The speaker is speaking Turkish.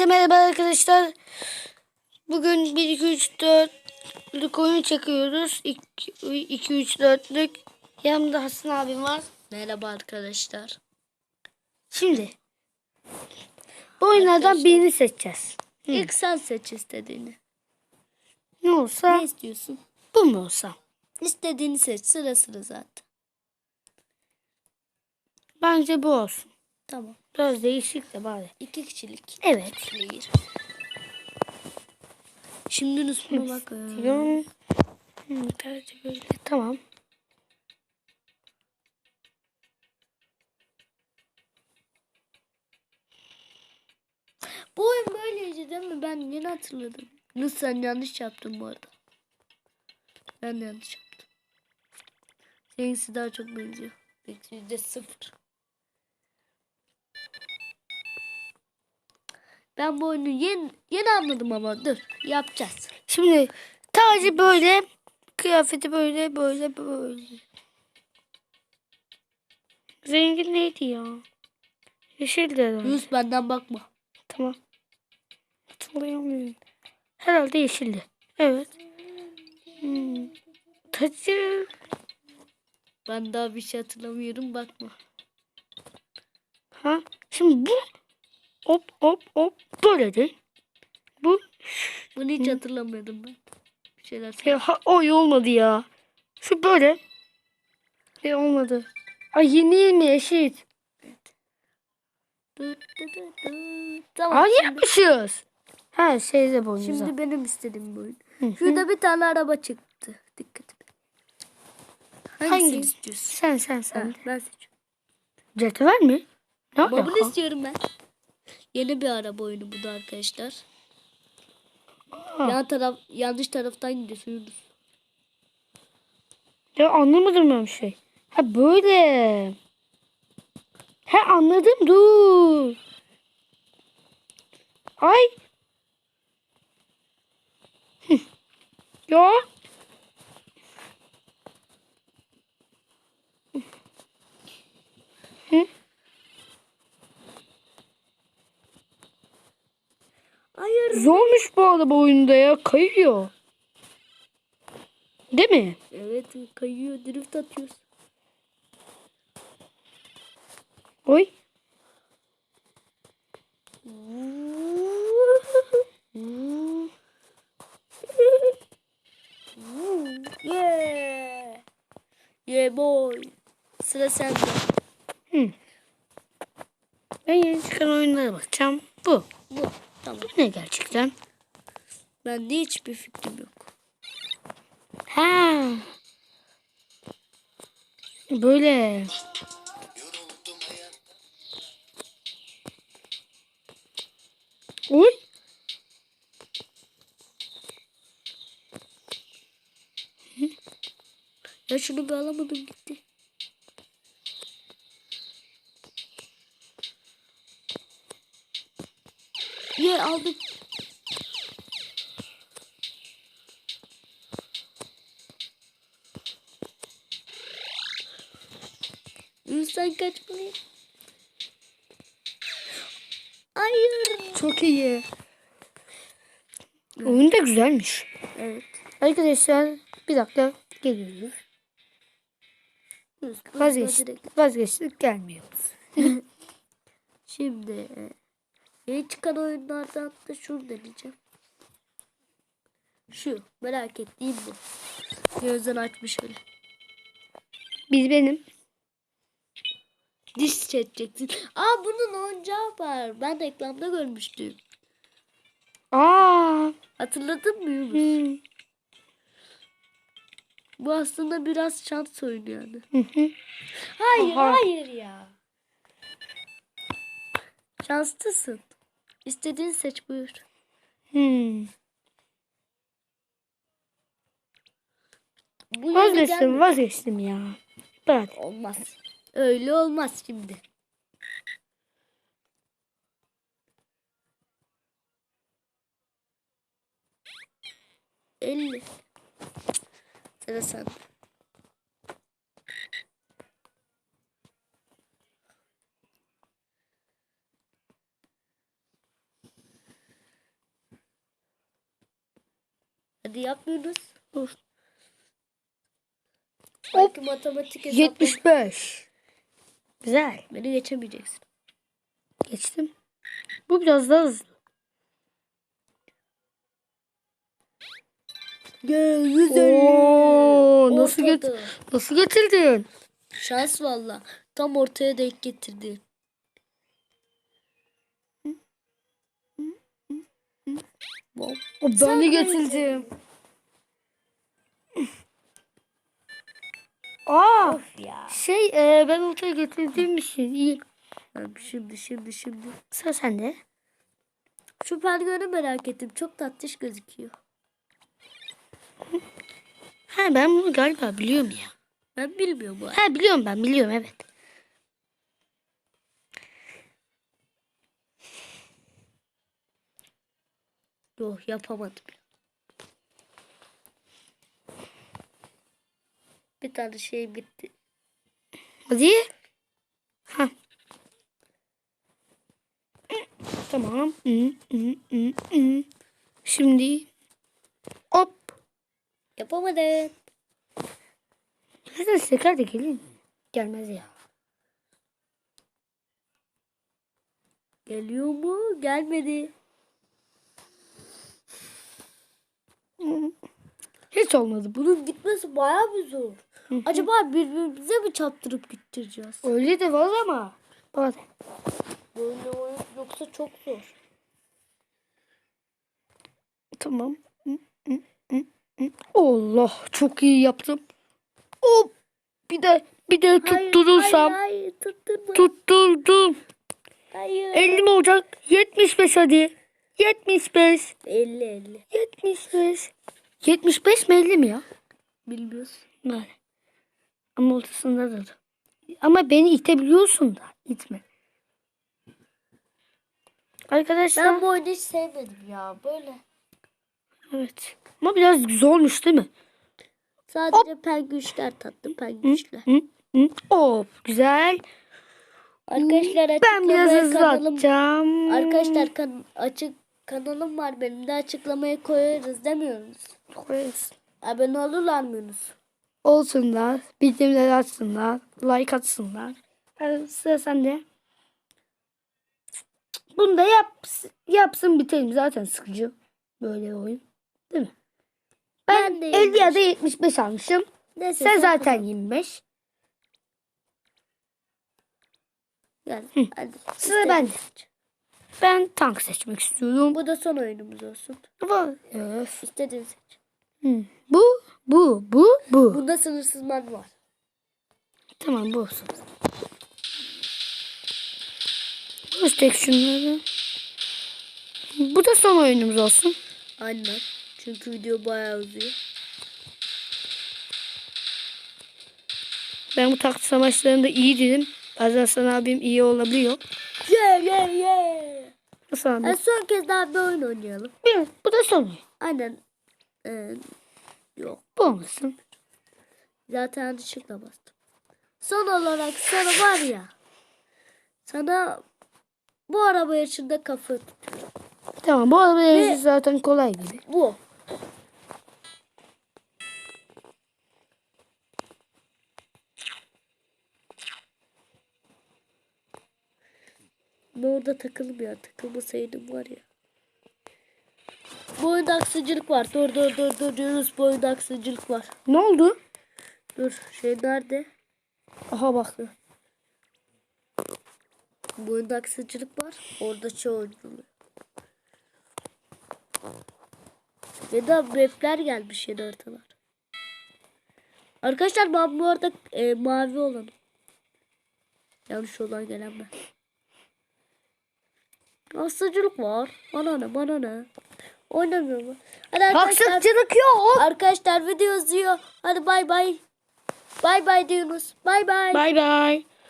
Herkese merhaba arkadaşlar. Bugün 1 2 3 4'lük oyun çekiyoruz. 2 2 3 4'lük. Yanımda Hasan abim var. Merhaba arkadaşlar. Şimdi bu oyunlardan birini seçeceğiz. İlk sen seç istediğini. Ne olsa Ne istiyorsun? bu mu olsa? İstediğini seç. Sıra sıra zaten. Bence bu olsun. Tamam. Biraz değişik de bari. İki kişilik. Evet. Player. Şimdi üstüne bak. Diyorum. Hmm, tercih böyle. Tamam. Bu oyun böyleydi değil mi? Ben yeni hatırladım. Nasıl sen yanlış yaptın bu arada. Ben de yanlış yaptım. Seninkisi daha çok benziyor. Peki yüzde sıfır. Ben bu oyunu yeni, yeni anladım ama dur yapacağız. Şimdi tacı böyle, kıyafeti böyle, böyle, böyle. Rengi neydi ya? Yeşildi herhalde. Yunus benden bakma. Tamam. Hatırlayamıyorum. Herhalde yeşildi. Evet. Hmm. Tacı. Ben daha bir şey hatırlamıyorum bakma. Ha? Şimdi bu hop hop hop böyle değil. Bu Bunu hiç hatırlamıyordum ben. Bir şeyler ya, ha, oy olmadı ya. Şu böyle. E olmadı. Ay yeni mi eşit? Dı dı dı dı. Tamam. Ay şimdi, yapmışız. Ha şeyde boynuza. şimdi benim istediğim bu oyun. Hı. Şurada bir tane araba çıktı. Dikkat et. Hangisini Hangi? istiyorsun? Sen sen Ha, sen. ben seçiyorum. Cetvel mi? Ne alaka? istiyorum ben. Yeni bir araba oyunu bu da arkadaşlar. Ha. Yan taraf yanlış taraftan gidiyorsunuz. Ya anlamadım ben bir şey. Ha böyle. Ha anladım dur. Ay. Ya. Hı. Zormuş bu araba oyunda ya. Kayıyor. Değil mi? Evet kayıyor drift atıyoruz. Oy. yeah. Yeah boy. Sıra sende. Hı. Ben yeni çıkan oyunlara bakacağım. Bu. Tamam. Bu ne gerçekten? Bende hiçbir fikrim yok. Ha. Böyle. Uy. Ya şunu bir alamadım gitti. Ye aldım. Sen kaçmayın. Hayır. Çok iyi. Oyun da güzelmiş. Evet. Arkadaşlar bir dakika geliyoruz. Vazgeçtik. Vazgeçtik gelmiyoruz. Şimdi e, yeni çıkan oyunlardan da şunu deneyeceğim. Şu merak ettiğim bu. Gözden açmış öyle. Biz benim. Diş çekeceksin. Aa bunun oyuncağı var. Ben reklamda görmüştüm. Aa. Hatırladın mı Yunus? Hmm. Bu aslında biraz şans oyunu yani. Hı hı. Hayır Aha. hayır ya. Şanslısın. İstediğini seç buyur. Hmm. Bu Vazgeçtim vazgeçtim ya. Bırak. Olmaz. Öyle olmaz şimdi. Elli. Sıra sende. Yapmıyoruz. Dur. Belki matematik hesapla 75. Güzel. beni geçemeyeceksin. Geçtim. Bu biraz daha hızlı. Gel 150. Oo, nasıl get nasıl getirdin? Şans valla. Tam ortaya denk getirdi. Ben de getirdim. Aa, Ya. şey e, ben ortaya getirdiğim için iyi. Abi şimdi şimdi şimdi. Sıra sende. Şu pergönü merak ettim. Çok tatlış gözüküyor. Ha ben bunu galiba biliyorum ya. Ben bilmiyorum bu. Ha biliyorum ben biliyorum evet. Yok yapamadım. Bir tane şey bitti. Hadi. Ha. Tamam. Şimdi hop. Yapamadım. Zaten şeker de gelin. Gelmez ya. Geliyor mu? Gelmedi. Hiç olmadı bu. Bunun gitmesi bayağı bir zor. Acaba birbirimize mi çaptırıp gittireceğiz? Öyle de var ama. Bak. Böyle oyun yoksa çok zor. Tamam. Allah çok iyi yaptım. Hop. Bir de bir de tutturursam. Hayır, hayır tutturma. Tutturdum. hayır. 50 mi olacak? 75 hadi. 75. 50 50. 75. 75 mi 50 mi ya? Bilmiyoruz. Böyle. Ama ortasında da. Ama beni itebiliyorsun da. İtme. Arkadaşlar. Ben bu oyunu hiç sevmedim ya. Böyle. Evet. Ama biraz güzel olmuş değil mi? Sadece pengüşler tatlı pengüşler. Hı? Hı? Hop güzel. Arkadaşlar Ben biraz hızlı kanalım. atacağım. Arkadaşlar kan açık kanalım var benim de açıklamaya koyarız demiyoruz. Koyarız. Abone olurlar mıyız? Olsunlar. Bildirimleri açsınlar. Like atsınlar. Hadi sıra sende. Bunu da yap, yapsın bitelim. Zaten sıkıcı. Böyle oyun. Değil mi? Ben, Ben de 50 ya da 75 almışım. Neyse Sen zaten 25. Gel, hadi. Sıra bende. Ben tank seçmek istiyorum. Bu da son oyunumuz olsun. Bu, öf. İstediğin seç. Hı. bu, bu, bu, bu. Bunda sınırsız man var. Tamam bu olsun. Göster şunları. Bu da son oyunumuz olsun. Aynen. Çünkü video bayağı uzuyor. Ben bu taktik savaşlarında iyi dedim. Bazen sana abim iyi olabiliyor. Yeah yeah yeah. Nasıl abi? En son kez daha bir oyun oynayalım. Bir, bu da son oyun. Aynen. Ee, yok. Bu olmasın. Zaten yanlışlıkla bastım. Son olarak sana var ya. Sana bu araba yaşında kafa tutuyorum. Tamam bu araba yarışı zaten kolay gibi. Bu. Ben orada takılım ya. Takılmasaydım var ya. Bu oyunda aksıcılık var. Dur dur dur dur diyoruz. Bu oyunda aksıcılık var. Ne oldu? Dur şey nerede? Aha bak. Bu oyunda aksıcılık var. Orada şey oynanıyor. Ya da mapler gelmiş yeni haritalar. Arkadaşlar ben bu arada e, mavi olanım. Yanlış olan gelen ben. Aksıcılık var. Bana ne bana ne. Oynamıyor mu? Hadi arkadaşlar. Haksızcılık yok. Arkadaşlar video izliyor. Hadi bay bay. Bay bay diyorsunuz. Bay bay. Bay bay.